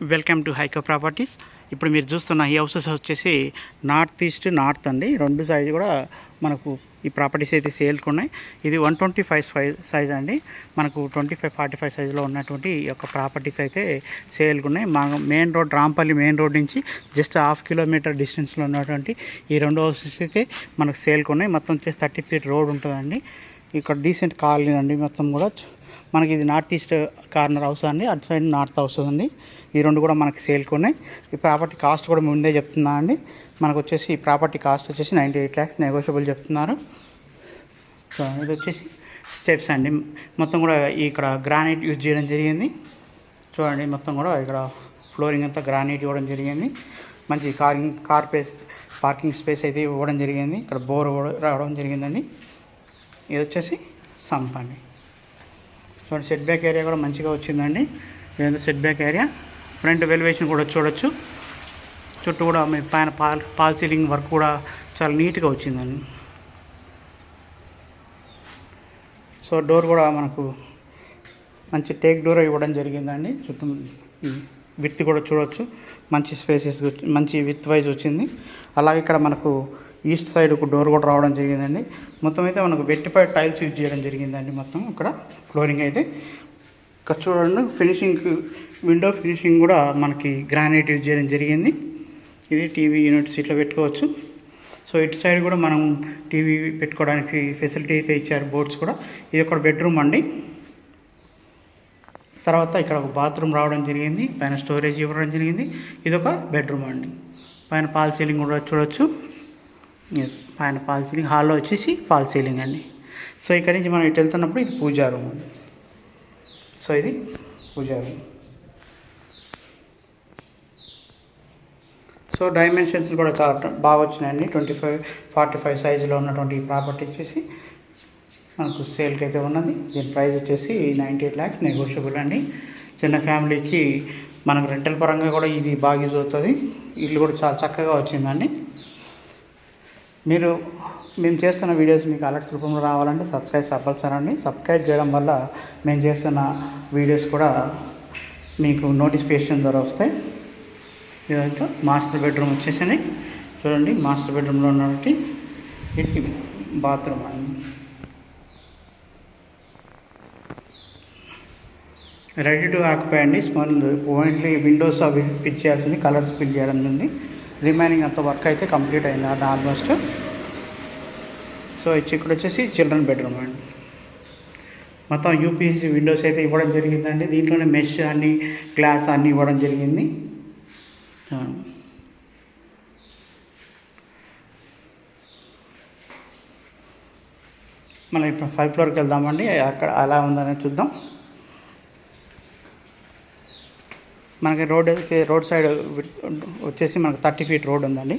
Welcome to హైకో properties. ఇప్పుడు మీరు చూస్తున్న ఈ హౌసెస్ వచ్చేసి నార్త్ ఈస్ట్ నార్త్ అండి. రెండు సైజ్ కూడా మనకు ఈ ప్రాపర్టీస్ అయితే సేల్కి ఉన్నాయి. ఇది వన్ ట్వంటీ ఫైవ్ సైజ్ అండి. మనకు ట్వంటీ ఫైవ్ ఫార్టీ ఫైవ్ సైజ్లో ఉన్నటువంటి ఈ యొక్క ప్రాపర్టీస్ అయితే సేల్కి ఉన్నాయి. మా main road Rampally main road నుంచి జస్ట్ హాఫ్ కిలోమీటర్ డిస్టెన్స్లో ఉన్నటువంటి ఈ రెండు హౌసెస్ అయితే మనకు సేల్కి ఉన్నాయి. మొత్తం వచ్చేసి థర్టీ ఫీట్ రోడ్ ఉంటుందండి. ఇక్కడ డీసెంట్ కాలనీ అండి మొత్తం కూడా. మనకి ఇది నార్త్ ఈస్ట్ కార్నర్ హౌస్ అండి. అటు సైడ్ నార్త్ హౌస్ అండి ఈ రెండు కూడా మనకి సేల్కి ఉన్నాయి. ఈ ప్రాపర్టీ కాస్ట్ కూడా ముందే చెప్తున్నా అండి. మనకు వచ్చేసి ఈ ప్రాపర్టీ కాస్ట్ వచ్చేసి నైంటీ ఎయిట్ ల్యాక్స్ నెగోషియబుల్ చెప్తున్నారు. సో ఇది వచ్చేసి స్టెప్స్ అండి. మొత్తం కూడా ఇక్కడ గ్రానైట్ యూజ్ చేయడం జరిగింది. చూడండి మొత్తం కూడా ఇక్కడ ఫ్లోరింగ్ అంతా గ్రానైట్ ఇవ్వడం జరిగింది. మంచి కారింగ్ కార్ స్పేస్ పార్కింగ్ స్పేస్ అయితే ఇవ్వడం జరిగింది. ఇక్కడ బోర్ కూడా రావడం జరిగిందండి. ఇది వచ్చేసి సంప్ అండి. చూడండి సెట్ బ్యాక్ ఏరియా కూడా మంచిగా వచ్చిందండి. ఇదంతా set back area front elevation కూడా చూడొచ్చు. చుట్టూ కూడా మీ పైన పాల్ పాల్ సీలింగ్ వర్క్ కూడా చాలా నీట్గా వచ్చిందండి. సో డోర్ కూడా మనకు మంచి టేక్ డోర్ ఇవ్వడం జరిగిందండి. చుట్టూ విత్ కూడా చూడొచ్చు. మంచి స్పేసెస్ మంచి విత్ వైజ్ వచ్చింది. అలాగే ఇక్కడ మనకు ఈస్ట్ సైడ్ ఒక డోర్ కూడా రావడం జరిగిందండి. మొత్తం అయితే మనకు వెట్టిఫైడ్ టైల్స్ యూజ్ చేయడం జరిగిందండి మొత్తం ఇక్కడ ఫ్లోరింగ్ అయితే. ఇక్కడ చూడండి ఫినిషింగ్ విండో ఫినిషింగ్ కూడా మనకి గ్రానైట్ యూజ్ చేయడం జరిగింది. ఇది టీవీ యూనిట్స్ ఇట్లా పెట్టుకోవచ్చు. సో ఇటు సైడ్ కూడా మనం టీవీ పెట్టుకోవడానికి ఫెసిలిటీ అయితే ఇచ్చారు బోర్డ్స్ కూడా. ఇది ఒక బెడ్రూమ్ అండి. తర్వాత ఇక్కడ ఒక బాత్రూమ్ రావడం జరిగింది. పైన స్టోరేజ్ ఇవ్వడం జరిగింది. ఇది ఒక బెడ్రూమ్ అండి. పైన పాల్ సీలింగ్ కూడా చూడొచ్చు. పైన పాల్ సీలింగ్ హాల్లో వచ్చేసి పాల్ సీలింగ్ అండి. సో ఇక్కడ నుంచి మనం ఇటు వెళ్తున్నప్పుడు ఇది పూజా రూమ్ అండి. సో ఇది పూజా రూమ్. సో డైమెన్షన్స్ కూడా చాలా బాగా వచ్చినాయండి. ట్వంటీ ఫైవ్ ఫార్టీ ఫైవ్ సైజులో ఉన్నటువంటి ఈ ప్రాపర్టీ వచ్చేసి మనకు సేల్కి అయితే ఉన్నది. దీని ప్రైస్ వచ్చేసి నైంటీ ఎయిట్ ల్యాక్స్ నెగోషియబుల్ అండి. చిన్న ఫ్యామిలీకి మనకు రెంటల్ పరంగా కూడా ఇది బాగా యూజ్ అవుతుంది. ఇల్లు కూడా చాలా చక్కగా వచ్చిందండి. మీరు మేము చేస్తున్న వీడియోస్ మీకు అలర్ట్స్ రూపంలో రావాలంటే సబ్స్క్రైబ్ కంపల్సరీ సబ్స్క్రైబ్ చేయడం వల్ల మేము చేస్తున్న వీడియోస్ కూడా మీకు నోటిఫికేషన్ ద్వారా వస్తాయి. ఇదంతా మాస్టర్ బెడ్రూమ్ వచ్చేసి చూడండి మాస్టర్ బెడ్రూమ్లో ఉన్నటువంటి ఇది బాత్రూమ్ అండి. రెడీ టు ఆక్యుపై అండి. స్మాల్ ఓన్లీ విండోస్ అవి ఫిట్ చేయాల్సింది కలర్స్ ఫిల్ చేయడం ఉంది రిమైనింగ్ అంత వర్క్ అయితే కంప్లీట్ అయింది. అది ఆల్మోస్ట్ సో ఇక్కడ వచ్చేసి చిల్డ్రన్ బెడ్రూమ్ అండి. మొత్తం యూపీఎస్సీ విండోస్ అయితే ఇవ్వడం జరిగిందండి. దీంట్లోనే మెష్ అన్ని గ్లాస్ అన్నీ ఇవ్వడం జరిగింది. మళ్ళీ మనం ఇప్పుడు ఫైవ్ ఫ్లోర్కి వెళ్దామండి. అక్కడ అలా ఉందనే చూద్దాం. మనకి రోడ్ రోడ్ సైడ్ వచ్చేసి మనకు థర్టీ ఫీట్ రోడ్ ఉందండి.